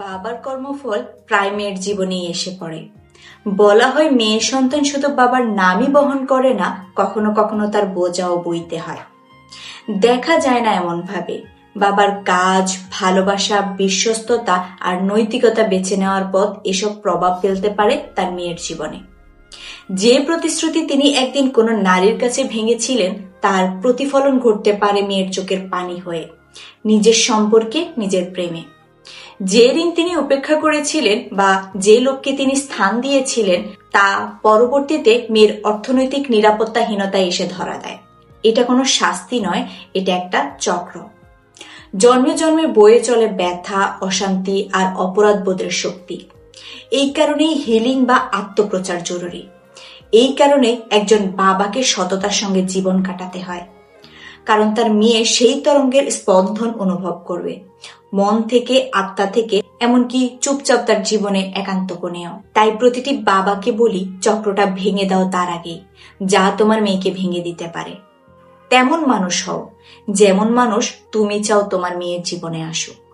বাবার কর্মফল প্রায় মেয়ের জীবনেই এসে পড়ে। বলা হয় মেয়ে সন্তান শুধু বাবার নামই বহন করে না, কখনো কখনো তার বোঝাও বইতে হয়। দেখা যায় না এমন ভাবে বাবার কাজ, ভালোবাসা, বিশ্বস্ততা আর নৈতিকতা বেছে নেওয়ার পথ এসব প্রভাব ফেলতে পারে তার মেয়ের জীবনে। যে প্রতিশ্রুতি তিনি একদিন কোনো নারীর কাছে ভেঙেছিলেন, তার প্রতিফলন ঘটতে পারে মেয়ের চোখের পানি হয়ে। নিজের সম্পর্কে, নিজের প্রেমে। যে ঋণ তিনি উপেক্ষা করেছিলেন বা যে লোককে তিনি স্থান দিয়েছিলেন, তা পরবর্তীতে মেয়ের অর্থনৈতিক নিরাপত্তাহীনতায় এসে ধরা দেয়। এটা কোনো শাস্তি নয়, এটা একটা চক্র। জন্মে জন্মে বয়ে চলে ব্যথা, অশান্তি আর অপরাধ বোধের শক্তি। এই কারণেই হিলিং বা আত্মপ্রচার জরুরি। এই কারণে একজন বাবাকে সততার সঙ্গে জীবন কাটাতে হয়। কারণ তার মেয়ে সেই তরঙ্গের স্পন্দন অনুভব করবে। মন থেকে, আত্মা থেকে, এমনকি চুপচাপ তার জীবনে একান্ত কোণেও। তাই প্রতিটি বাবাকে বলি, চক্রটা ভেঙে দাও তার আগে যা তোমার মেয়েকে ভেঙে দিতে পারে। তেমন মানুষ হও, যেমন মানুষ তুমি চাও তোমার মেয়ের জীবনে আসুক।